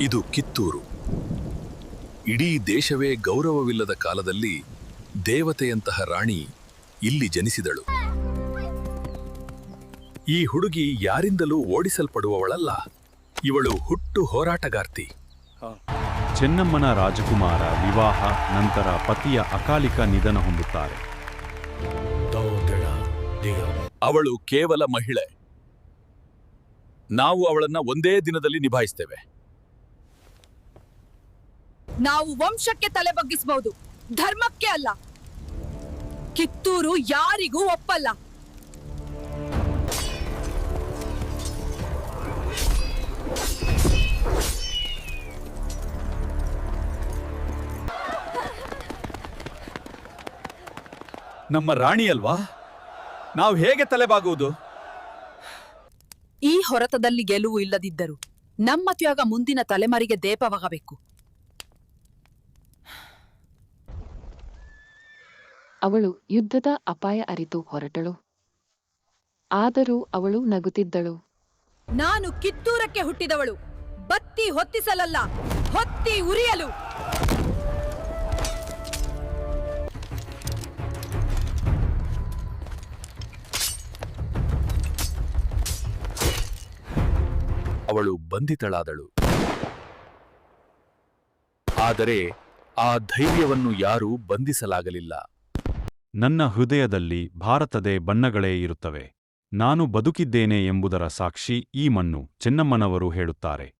ಇದು ಕಿತ್ತೂರು. ಇಡೀ ದೇಶವೇ ಗೌರವವಿಲ್ಲದ ಕಾಲದಲ್ಲಿ ದೇವತೆಯಂತಹ ರಾಣಿ ಇಲ್ಲಿ ಜನಿಸಿದಳು. ಈ ಹುಡುಗಿ ಯಾರಿಂದಲೂ ಓಡಿಸಲ್ಪಡುವವಳಲ್ಲ. ಇವಳು ಹುಟ್ಟು ಹೋರಾಟಗಾರ್ತಿ. ಚೆನ್ನಮ್ಮನ ರಾಜಕುಮಾರ ವಿವಾಹ ನಂತರ ಪತಿಯ ಅಕಾಲಿಕ ನಿಧನ ಹೊಂದುತ್ತಾರೆ. ಅವಳು ಕೇವಲ ಮಹಿಳೆ. ನಾವು ಅವಳನ್ನ ಒಂದೇ ದಿನದಲ್ಲಿ ನಿಭಾಯಿಸ್ತೇವೆ. ನಾವು ವಂಶಕ್ಕೆ ತಲೆ ಬಗ್ಗಿಸಬಹುದು ಧರ್ಮಕ್ಕೆ ಅಲ್ಲ. ಕಿತ್ತೂರು ಯಾರಿಗೂ ಒಪ್ಪಲ್ಲ. ನಮ್ಮ ರಾಣಿ ಅಲ್ವಾ? ನಾವು ಹೇಗೆ ತಲೆಬಾಗುವುದು? ಈ ಹೊರತದಲ್ಲಿ ಗೆಲುವು ಇಲ್ಲದಿದ್ದರು ನಮ್ಮ ತ್ಯಾಗ ಮುಂದಿನ ತಲೆಮಾರಿಗೆ ದೇಪವಾಗಬೇಕು. ಅವಳು ಯುದ್ಧದ ಅಪಾಯ ಅರಿತು ಹೊರಟಳು. ಆದರೂ ಅವಳು ನಗುತ್ತಿದ್ದಳು. ನಾನು ಕಿತ್ತೂರಕ್ಕೆ ಹುಟ್ಟಿದವಳು. ಬತ್ತಿ ಹೊತ್ತಿಸಲಲ್ಲ ಹೊತ್ತಿ ಉರಿಯಲು. ಅವಳು ಬಂಧಿತಳಾದಳು. ಆದರೆ ಆ ಧೈರ್ಯವನ್ನು ಯಾರೂ ಬಂಧಿಸಲಾಗಲಿಲ್ಲ. ನನ್ನ ಹೃದಯದಲ್ಲಿ ಭಾರತದೇ ಬಣ್ಣಗಳೇ ಇರುತ್ತವೆ. ನಾನು ಬದುಕಿದ್ದೇನೆ ಎಂಬುದರ ಸಾಕ್ಷಿ ಈ ಮಣ್ಣು ಚೆನ್ನಮ್ಮನವರು ಹೇಳುತ್ತಾರೆ.